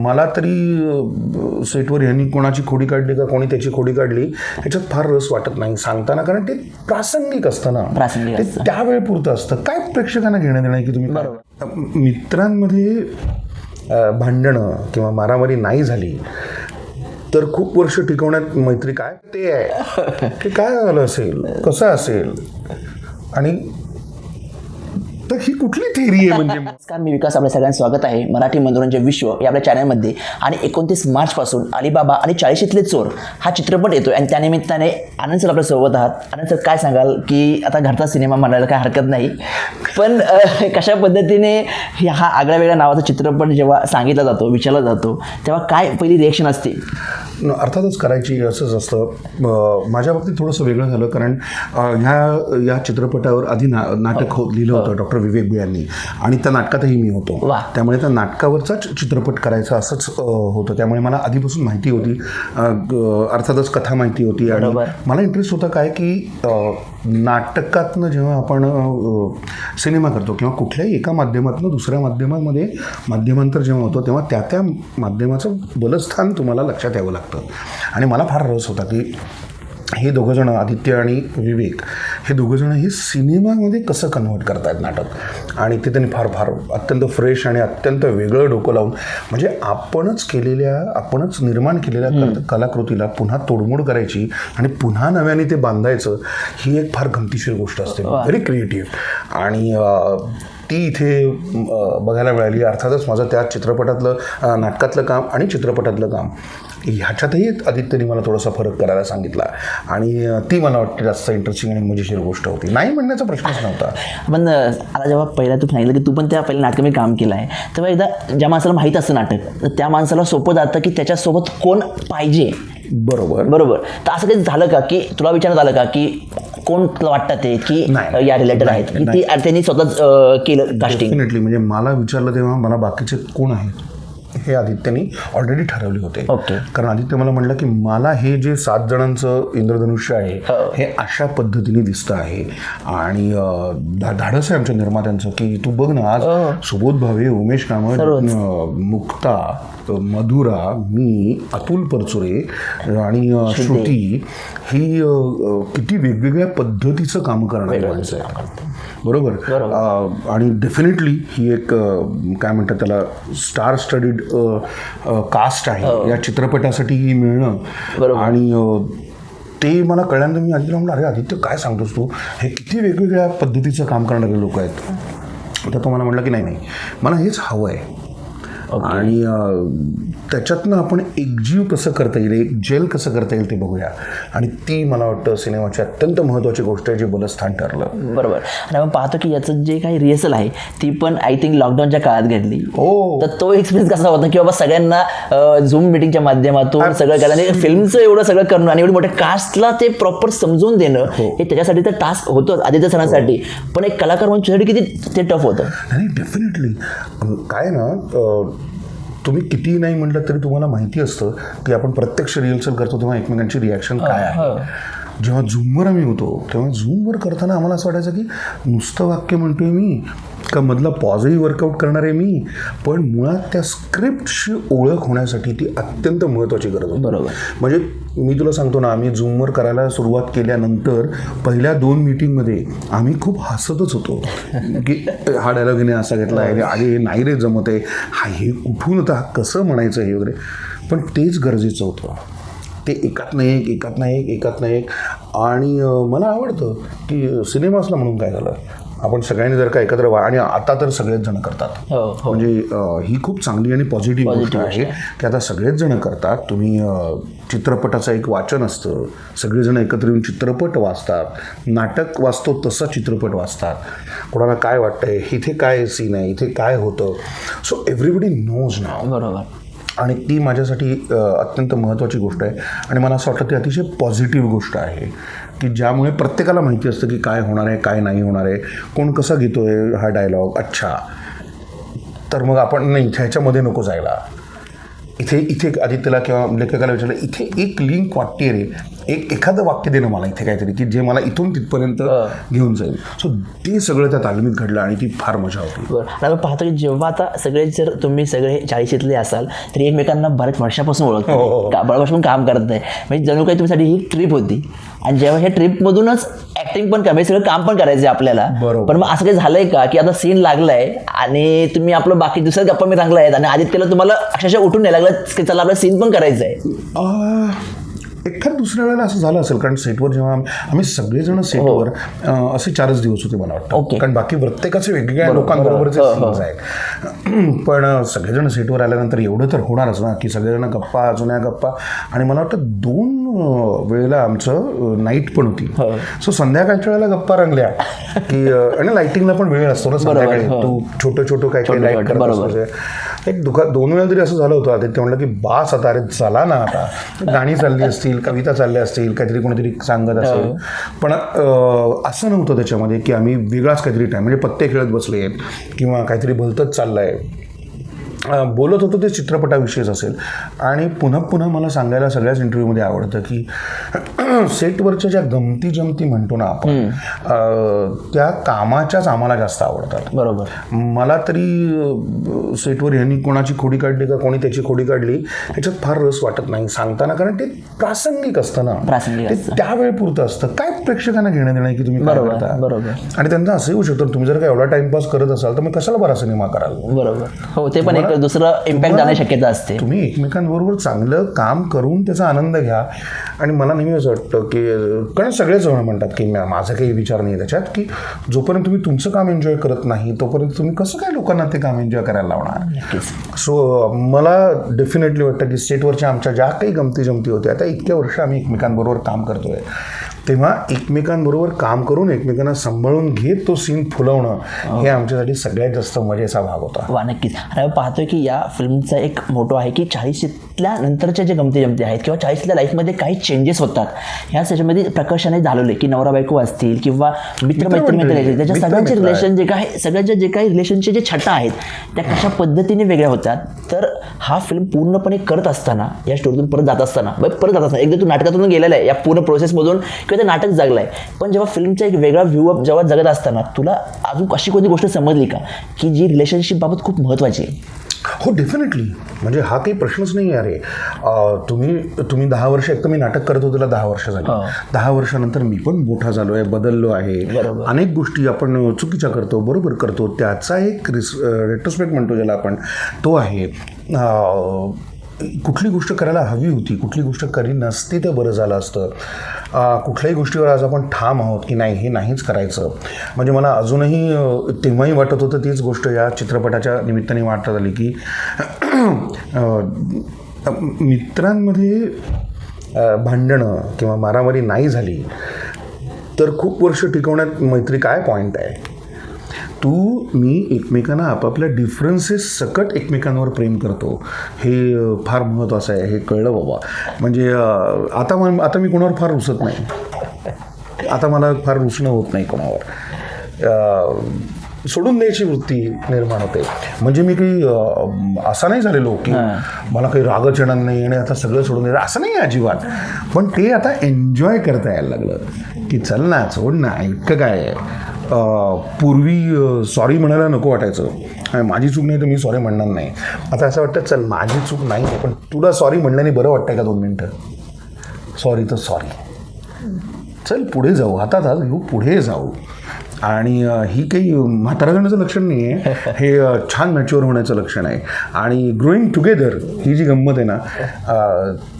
मला तरी सेटवर ह्यांनी कोणाची खोडी काढली का कोणी त्याची खोडी काढली ह्याच्यात फार रस वाटत नाही सांगताना कारण ते प्रासंगिक असतं ना. प्रासंगिक ते असतं. त्यावेळ पुरतं असतं. काय प्रेक्षकांना घेणं देणं की तुम्ही मित्रांमध्ये भांडणं किंवा मारामारी नाही झाली तर खूप वर्ष टिकवण्यात मैत्री काय? ते आहे. ते काय झालं असेल? कसं असेल? आणि तर ही कुठली थेरी आहे म्हणजे? नमस्कार मी विकास आपल्या सगळ्यांचं स्वागत आहे. मराठी मनोरंजन विश्व या आपल्या चॅनलमध्ये आणि एकोणतीस मार्चपासून अलिबाबा आणि चाळीशीतले चोर हा चित्रपट येतो आणि त्यानिमित्ताने आनंद सर आपल्यासोबत आहात. आनंद सर काय सांगाल की आता घरचा सिनेमा म्हणायला काय हरकत नाही. पण कशा पद्धतीने हे- हा आगळ्या वेगळ्या नावाचा चित्रपट जेव्हा सांगितला जातो विचारला जातो तेव्हा काय पहिली रिएक्शन असते? अर्थातच करायची असंच असतं. माझ्या बाबतीत थोडंसं वेगळं झालं. कारण ह्या या चित्रपटावर आधी ना नाटक हो. लिहिलं होतं डॉक्टर विवेक बी यांनी आणि त्या नाटकातही मी होतो. त्यामुळे त्या नाटकावरचाच चित्रपट करायचा असंच होतं. त्यामुळे मला आधीपासून माहिती होती. अर्थातच कथा माहिती होती. आणि. मला इंटरेस्ट होता काय की नाटकातनं जेव्हा आपण सिनेमा करतो किंवा कुठल्याही एका माध्यमातनं दुसऱ्या माध्यमामध्ये माध्यमांतर जेव्हा होतो तेव्हा त्या त्या माध्यमाचं बलस्थान तुम्हाला लक्षात यावं लागतं. आणि मला फार रस होता की हे दोघंजणं आदित्य आणि विवेक हे दोघंजणं हे सिनेमामध्ये कसं कन्व्हर्ट करतायत नाटक? आणि ते त्यांनी फार फार अत्यंत फ्रेश आणि अत्यंत वेगळं डोकं लावून म्हणजे आपणच केलेल्या आपणच निर्माण केलेल्या कलाकृतीला पुन्हा तोडमोड करायची आणि पुन्हा नव्याने ते बांधायचं ही एक फार गमतीशीर गोष्ट असते. व्हेरी क्रिएटिव्ह आणि ती इथे बघायला मिळाली. अर्थातच माझं त्या चित्रपटातलं नाटकातलं काम आणि चित्रपटातलं काम ह्याच्यातही आदित्यने मला थोडासा फरक करायला सांगितला. आणि ती मला वाटते जास्त इंटरेस्टिंग आणि मजेशीर गोष्ट होती. नाही म्हणण्याचा प्रश्नच नव्हता. पण आता जेव्हा पहिला तू सांगितलं की तू पण त्या पहिल्या नाटकामध्ये काम केलं आहे तेव्हा एकदा ज्या माणसाला माहीत असतं नाटक तर त्या माणसाला सोपं जातं की त्याच्यासोबत कोण पाहिजे. बरोबर. बरोबर. तर असं काही झालं का की तुला विचारण्यात आलं का की कोण तुला वाटतं ते की या रिलेटेड आहेत? की ती त्यांनी स्वतःच केलं कास्टिंग डेफिनेटली म्हणजे मला विचारलं तेव्हा मला बाकीचे कोण आहेत? हे आदित्यनी ऑलरेडी ठरवले होते. कारण आदित्य मला म्हणलं की मला हे जे सात जणांचं इंद्रधनुष्य आहे हे. अशा पद्धतीने दिसतं आहे. आणि धाडस आहे आमच्या निर्मात्यांचं की तू बघ ना आज सुबोध भावे उमेश कामत मुक्ता मधुरा मी अतुल परचुरे आणि श्रुती ही किती वेगवेगळ्या पद्धतीचं काम करणारी माणसं आहे बरोबर. आणि डेफिनेटली ही एक काय म्हणतात त्याला स्टार स्टडीड कास्ट आहे. या चित्रपटासाठी ही मिळणं. आणि ते मला कळल्यानंतर मी आदित्य म्हणलं अरे आदित्य काय सांगतोस तू? हे किती वेगवेगळ्या पद्धतीचं काम करणारे लोक आहेत. तर तो मला म्हटलं की नाही नाही. मला हेच हवं आहे. आणि त्याच्यातनं आपण एकजीव कसं करता येईल एक जेल कसं करता येईल ते बघूया. आणि ती मला वाटतं सिनेमाची अत्यंत महत्त्वाची गोष्ट आहे जी बलस्थान ठरलं. बरोबर. आणि आपण पाहतो की याचं जे काही रिहर्सल आहे ती पण आय थिंक लॉकडाऊनच्या काळात घडली. हो. तर तो एक्सपिरियन्स कसा होता? की बाबा सगळ्यांना झूम मिटिंगच्या माध्यमातून सगळं आणि फिल्मचं एवढं सगळं करणं आणि एवढी मोठ्या कास्टला ते प्रॉपर समजून देणं हे. त्याच्यासाठी तर टास्क होतं आदित्य सणासाठी. पण एक कलाकार म्हणून तुझ्यासाठी किती ते टफ होतं? नाही डेफिनेटली काय ना तुम्ही कितीही नाही म्हटलं तरी तुम्हाला माहिती असतं की आपण प्रत्यक्ष रिहर्सल करतो तेव्हा एकमेकांची रिॲक्शन काय आहे. जेव्हा झूमवर आम्ही होतो तेव्हा झूमवर करताना आम्हाला असं वाटायचं की नुसतं वाक्य म्हणतोय मी का मधला पॉजही वर्कआउट करणार आहे मी पण मुळात त्या स्क्रिप्टशी ओळख होण्यासाठी ती अत्यंत महत्त्वाची गरज होती. बरोबर. म्हणजे मी तुला सांगतो ना आम्ही झूमवर करायला सुरुवात केल्यानंतर पहिल्या दोन मीटिंगमध्ये आम्ही खूप हसतच होतो. की हा डायलॉग हिने असा घेतला आहे अरे हे नाही रे जमत आहे. हा हे कुठून होतं हा कसं म्हणायचं हे वगैरे. पण तेच गरजेचं होतं. ते एकात नाही एक एकात नाही एक एकात नाही एक. आणि मला आवडतं की सिनेमा असला म्हणून काय झालं? आपण सगळ्यांनी जर का एकत्र वा आणि आता तर सगळेच जण करतात. हो हो. म्हणजे ही खूप चांगली आणि पॉझिटिव्ह गोष्ट आहे की आता सगळेच जण करतात. तुम्ही चित्रपटाचं एक वाचन असतं. सगळेजण एकत्र येऊन चित्रपट वाचतात. नाटक वाचतो तसा चित्रपट वाचतात. कोणाला काय वाटतंय? इथे काय सीन आहे? इथे काय होतं? सो एव्हरीबडी नोज नाव बरोबर. आणि ती माझ्यासाठी अत्यंत महत्त्वाची गोष्ट आहे. आणि मला असं वाटतं ती अतिशय पॉझिटिव्ह गोष्ट आहे की ज्यामुळे प्रत्येकाला माहिती असतं की काय होणार आहे काय नाही होणार आहे कोण कसा घेतो आहे हा डायलॉग अच्छा. तर मग आपण नाही ह्याच्यामध्ये नको जायला. इथे इथे आदित्यला किंवा लेखकाला विचारलं इथे एक लिंक वाटते रे. एक एखादं वाक्य दे ना मला इथे काहीतरी की जे मला इथून तिथपर्यंत घेऊन जाईल. सो ते सगळं त्या तालमीत घडलं आणि ती फार मजा होती. बरं. आपण पाहतो की जेव्हा आता सगळे जर तुम्ही सगळे चाळीशीतले असाल तर एकमेकांना बऱ्याच वर्षापासून हो, ओळखतो हो. का- बऱ्याचपासून काम करत आहे म्हणजे जणू काही तुमच्यासाठी ही ट्रिप होती. आणि जेव्हा ह्या ट्रिपमधूनच ऍक्टिंग पण करायचं सगळं काम पण करायचं आपल्याला. बरोबर. पण मग असं काही झालंय का की आता सीन लागलाय आणि तुम्ही आपलं बाकी दुसऱ्या गप्पा मी चांगला आहेत आणि आदित्यला तुम्हाला अक्षरशः उठून नाही लागलं की चला आपला सीन पण करायचं आह, एखाद दुसऱ्या वेळेला असं झालं असेल कारण सेटवर जेव्हा आम्ही सगळेजण सेटवर अं, असे चारच दिवस होते मला वाटतं. कारण बाकी प्रत्येकाचे वेगवेगळ्या लोकांबरोबरचे सीन्स आहेत. पण सगळेजण सेटवर आल्यानंतर एवढं तर होणारच ना की सगळेजण गप्पा जुन्या गप्पा. आणि मला वाटतं दोन वेळेला आमचं नाईट पण होती. सो संध्याकाळच्या वेळेला गप्पा रंगल्या. की आणि लाइटिंगला पण वेळ असतो ना संध्याकाळी. तू छोटं छोटं काय काय लाइट करत. एक दुखा दोन वेळा तरी असं झालं होतं आदित्य. म्हणलं की बास आता अरे चला ना आता. गाणी चालली असतील कविता चालल्या असतील काहीतरी कोणीतरी सांगत असेल. पण असं नव्हतं त्याच्यामध्ये की आम्ही वेगळाच काहीतरी टाईम म्हणजे पत्ते खेळत बसले किंवा काहीतरी भलतंच चाललंय. अं, बोलत होतो ते चित्रपटाविषयीच असेल. आणि पुन्हा पुन्हा मला सांगायला सगळ्याच इंटरव्ह्यूमध्ये आवडतं की सेटवरच्या ज्या गमती जमती म्हणतो ना आपण त्या कामाच्याच आम्हाला जास्त आवडतात. बरोबर. मला तरी सेटवर यांनी कोणाची खोडी काढली का कोणी त्याची खोडी काढली ह्याच्यात फार रस वाटत नाही सांगताना कारण ते प्रासंगिक असतं ना. ते त्यावेळी पुरतं असतं. काय प्रेक्षकांना घेणं देणं की तुम्ही बरोबर, करता? बरोबर. आणि त्यांचं असं येऊ शकतं. तुम्ही जर का एवढा टाइमपास करत असाल तर मग कशाला बरा सिनेमा कराल? बरोबर. हो ते पण एक दुसरं इम्पॅक्ट जाण्याची शक्यता असते. तुम्ही एकमेकांबरोबर चांगलं काम करून त्याचा आनंद घ्या. आणि मला नेहमी असं वाटतं की कारण सगळेच जण म्हणतात की माझा काही विचार नाही त्याच्यात की जोपर्यंत तुम्ही तुमचं काम एन्जॉय करत नाही तोपर्यंत तुम्ही कसं काय लोकांना ते काम एन्जॉय करायला लावणार? सो मला डेफिनेटली वाटतं की स्टेटवरच्या आमच्या ज्या काही गमती जमती होत्या आता इतक्या वर्ष आम्ही एकमेकांबरोबर काम करतोय. तेव्हा एकमेकांबरोबर काम करून एकमेकांना सांभाळून घेत तो सीन फुलवणं हे. आमच्यासाठी सगळ्यात जास्त मजेचा भाग होता. वा नक्कीच. पाहतोय की या फिल्मचा एक मोठो आहे की चाळीशीतल्या नंतरच्या जे गमती जमती आहेत किंवा चाळीशीतल्या लाईफमध्ये काही चेंजेस होतात ह्या त्याच्यामध्ये प्रकर्षाने झालेले की नवरा बायको असतील किंवा मित्रमैत्री मित्रमंडळी, मित्र त्याच्या सगळ्यांचे रिलेशन जे काय सगळ्यांच्या जे काही रिलेशनचे जे छटा आहेत त्या कशा पद्धतीने वेगळ्या होतात तर हा फिल्म पूर्णपणे करत असताना या स्टोरीतून परत जात असताना बरं, परत जात असताना एकदा तू नाटकातून गेलेला आहे या पूर्ण प्रोसेसमधून किंवा ते नाटक जगलं आहे पण जेव्हा फिल्मचा एक वेगळा व्ह्यू अप जेव्हा जगत असताना तुला अजून अशी कोणती गोष्ट समजली का की जी रिलेशनशिप बाबत खूप महत्त्वाची आहे? हो डेफिनेटली म्हणजे हा काही प्रश्नच नाही आहे अरे. तुम्ही तुम्ही दहा वर्ष एक तर मी नाटक करत होतो त्याला दहा वर्ष झाली. दहा वर्षानंतर मी पण मोठा झालो आहे बदललो आहे. अनेक गोष्टी आपण चुकीच्या करतो बरोबर करतो. त्याचा एक रिस रेट्रोस्पेक्ट म्हणतो ज्याला आपण तो आहे. कुठली गोष्ट करायला हवी होती कुठली गोष्ट करी नसती तर बरं झालं असतं. कुठल्याही गोष्टीवर आज आपण ठाम आहोत की नाही हे नाहीच करायचं. म्हणजे मला अजूनही तेव्हाही वाटत होतं तीच गोष्ट या चित्रपटाच्या निमित्ताने वाटत आली की मित्रांमध्ये भांडणं किंवा मारामारी नाही झाली तर खूप वर्ष टिकवण्यात मैत्री काय पॉईंट आहे? तू मी एकमेकांना आपापल्या डिफरन्सेस सकट एकमेकांवर प्रेम करतो. हे फार महत्त्वाचं आहे. हे कळलं बाबा. म्हणजे आता म आता मी कोणावर फार रुसत नाही. आता मला फार रुसणं होत नाही कोणावर. सोडून द्यायची वृत्ती निर्माण होते. म्हणजे मी काही असा नाही झालेलो की मला काही रागच येणार नाही आणि आता सगळं सोडून द्यायचं असं नाही आहे अजिबात. पण ते आता एन्जॉय करता यायला लागलं. की चल ना सोड ना इतकं काय आहे? पूर्वी सॉरी म्हणायला नको वाटायचं. आणि माझी चूक नाही तर मी सॉरी म्हणणार नाही. आता असं वाटतं चल माझी चूक नाही आहे, पण तुला सॉरी म्हणल्याने बरं वाटतंय का दोन मिनटं? सॉरी तर सॉरी चल पुढे जाऊ. हातात हात घेऊ पुढे जाऊ. आणि ही काही म्हातारा जाण्याचं लक्षण नाही आहे. हे छान मॅच्युअर होण्याचं लक्षण आहे. आणि ग्रोईंग टुगेदर ही जी गंमत आहे ना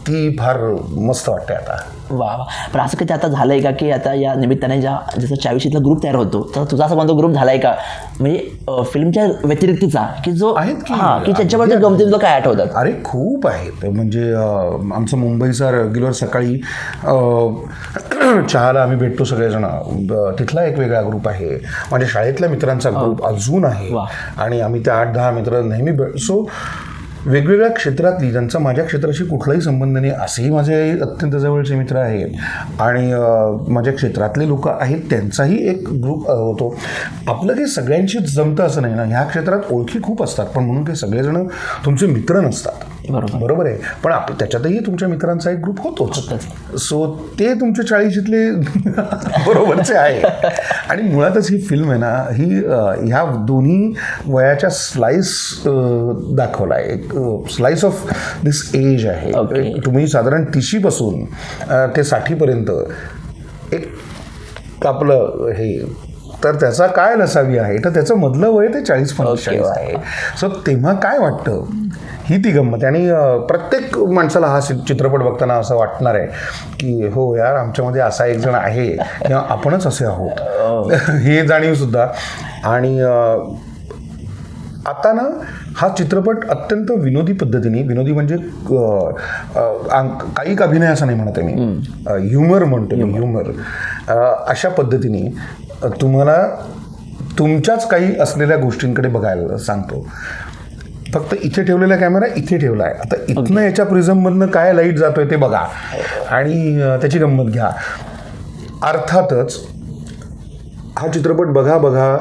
ती फार मस्त वाटते आता. वा वा. पण असं कधी आता झालंय का की आता या निमित्ताने ज्या जसं चाळीशीतला ग्रुप तयार होतो तर तुझा असा कोणता ग्रुप झालाय का? म्हणजे फिल्मच्या व्यतिरिक्तचा की जो आहेत की. हा की त्याच्यावरती गमती तुला काय आठवतात? अरे खूप आहेत. म्हणजे आमचं मुंबईचा रेग्युलर सकाळी चहाला आम्ही भेटतो सगळेजण. तिथला एक वेगळा ग्रुप आहे. माझ्या शाळेतल्या मित्रांचा ग्रुप अजून आहे. वा. आणि आम्ही त्या आठ दहा मित्र नेहमी भेट सो वेगवेगळ्या क्षेत्रातली ज्यांचा माझ्या क्षेत्राशी कुठलाही संबंध नाही असेही माझे अत्यंत जवळचे मित्र आहेत. आणि माझ्या क्षेत्रातले लोक आहेत त्यांचाही एक ग्रुप होतो. आपलं काही सगळ्यांशीच जमतं असं नाही ना ह्या क्षेत्रात ओळखी खूप असतात पण म्हणून काही सगळेजण तुमचे मित्र नसतात. बरोबर. बरोबर आहे. पण आप त्याच्यातही तुमच्या मित्रांचा एक ग्रुप होतोच. सो ते तुमच्या चाळीशीतले बरोबरचे आहे. आणि मुळातच ही फिल्म आहे ना ही ह्या दोन्ही वयाच्या स्लाइस दाखवला आहे. एक स्लाइस ऑफ दिस एज आहे. तुम्ही साधारण तिशीपासून ते साठीपर्यंत एक आपलं हे. तर त्याचा काय नसावी आहे? तर त्याचं मधलं वय ते चाळीस पंचेचाळीस Okay. आहे सो तेव्हा काय वाटतं? ही ती गंमत. आहे. आणि प्रत्येक माणसाला हा चित्रपट बघताना असं वाटणार आहे की हो यार आमच्यामध्ये असा एक जण आहे किंवा आपणच असे आहोत. हे. जाणीव सुद्धा. आणि आता ना हा चित्रपट अत्यंत विनोदी पद्धतीने विनोदी म्हणजे काही अभिनय असं नाही म्हणत आहे मी. ह्युमर म्हणतो मी ह्युमर. अशा पद्धतीने तुम्हाला तुमच्याच काही असलेल्या गोष्टींकडे बघायला सांगतो. फक्त इथे ठेवलेला कॅमेरा इथे ठेवला आहे. आता इथनं याच्या प्रिझममधनं काय लाइट जातोय ते बघा. आणि त्याची गंमत घ्या. अर्थातच हा चित्रपट बघा बघा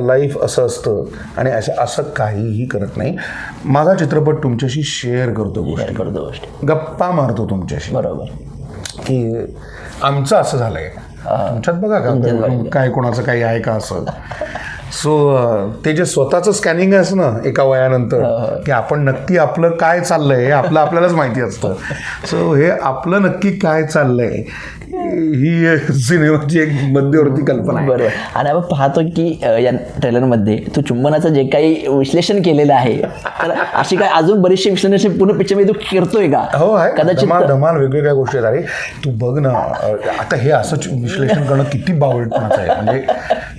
लाईफ असं असतं. आणि असं असं काहीही करत नाही. माझा चित्रपट तुमच्याशी शेअर करतो गोष्टी. करतो गोष्टी. गप्पा मारतो तुमच्याशी. बरोबर. की आमचं असं झालंय. तुमच्यात बघा का? काय कोणाचं काही आहे का असं? सो ते जे स्वतःचं स्कॅनिंग असं ना एका वयानंतर की आपण नक्की आपलं काय चाललंय हे आपलं आपल्यालाच माहिती असतं. सो हे आपलं नक्की काय चाललंय ही सिनेमाची एक मध्यवर्ती कल्पना आहे. बरोबर. आणि आपण पाहतो की या ट्रेलरमध्ये तू चुंबनाचं जे काही विश्लेषण केलेलं आहे तर अशी काय अजून बरीचशी विश्लेषण पूर्ण पिक्चरमध्ये तू करतोय का? हो आहे. कदाचित धमाल धमाल वेगवेगळ्या गोष्टी आहेत. अरे तू बघ ना आता हे असं विश्लेषण करणं किती बावळटपणाचं आहे. म्हणजे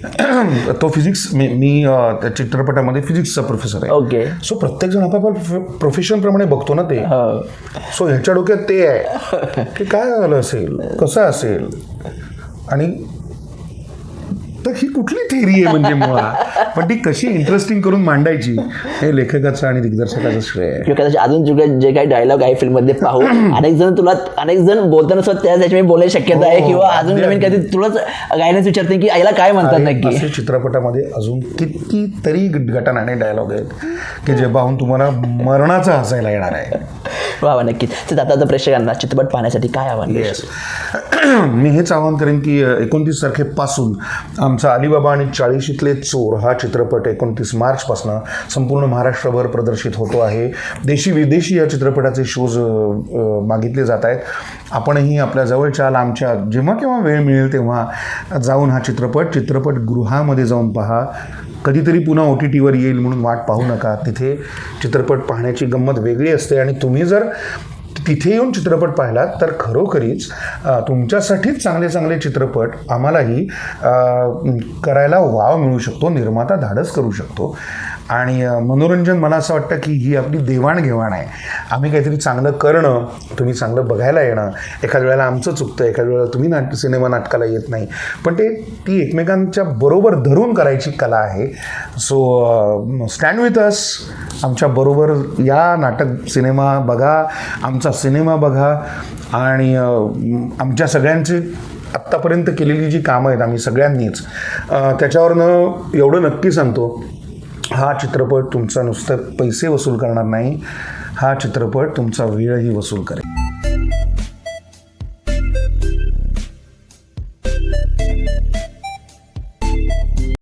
तो फिजिक्स मी मी त्या चित्रपटामध्ये फिजिक्सचा प्रोफेसर आहे. ओके सो प्रत्येक जण आपापल्या प्रोफेशन प्रमाणे बघतो ना ते. हो. सो ह्याच्या डोक्यात ते आहे. की काय झालं असेल? कसं असेल? आणि तर ही कुठली थेरी आहे म्हणजे मुळात? पण ती कशी इंटरेस्टिंग करून मांडायची हे लेखकाचं आणि दिग्दर्शकाचं श्रेय कदाचित अजून जे जे काही डायलॉग आहे फिल्ममध्ये पाहू. अनेक जण तुला अनेक जण बोलताना सुद्धा त्या त्याच्यामध्ये बोलायची शक्यता आहे हो, किंवा अजून नवीन काहीतरी तुलाच गायडन्स विचारते की आईला काय म्हणतात नक्की? चित्रपटामध्ये अजून कितीतरी घटना आणि डायलॉग आहेत की जे पाहून तुम्हाला मरणाचं हसायला येणार आहे. वा वा नक्कीच. तर आता आता प्रेक्षकांना चित्रपट पाहण्यासाठी काय आव्हान येस मी हेच आवाहन करेन की एकोणतीस तारखेपासून आमचा अलिबाबा आणि चाळीशीतले चोर हा चित्रपट एकोणतीस मार्चपासून संपूर्ण महाराष्ट्रभर प्रदर्शित होतो आहे. देशी विदेशी या चित्रपटाचे शोज मागितले जात आहेत. आपणही आपल्या जवळच्या लांबच्या जेव्हा केव्हा वेळ मिळेल तेव्हा जाऊन हा चित्रपट चित्रपटगृहामध्ये जाऊन पहा. कधीतरी पुन्हा ओ टी टीवर येईल म्हणून वाट पाहू नका. तिथे चित्रपट पाहण्याची गंमत वेगळी असते आणि तुम्ही जर तिथे येऊन चित्रपट पाहिलात तर खरोखरीच तुमच्यासाठीच चांगले चांगले चित्रपट आम्हालाही करायला वाव मिळू शकतो निर्माता धाडस करू शकतो. आणि मनोरंजन मला असं वाटतं की ही आपली देवाणघेवाण आहे. आम्ही काहीतरी चांगलं करणं तुम्ही चांगलं बघायला येणं एखाद्या वेळेला आमचं चुकतं एखाद्या वेळेला तुम्ही नाट सिनेमा नाटकाला येत नाही. पण ते ती एकमेकांच्या बरोबर धरून करायची कला आहे. सो स्टँड विथ अस आमच्या बरोबर या नाटक सिनेमा बघा आमचा सिनेमा बघा. आणि आमच्या सगळ्यांची आत्तापर्यंत केलेली जी कामं आहेत आम्ही सगळ्यांनीच त्याच्यावरनं एवढं नक्की सांगतो हा चित्रपट तुमचा नुसतं पैसे वसूल करणार नाही. हा चित्रपट तुमचा वेळही वसूल करेल.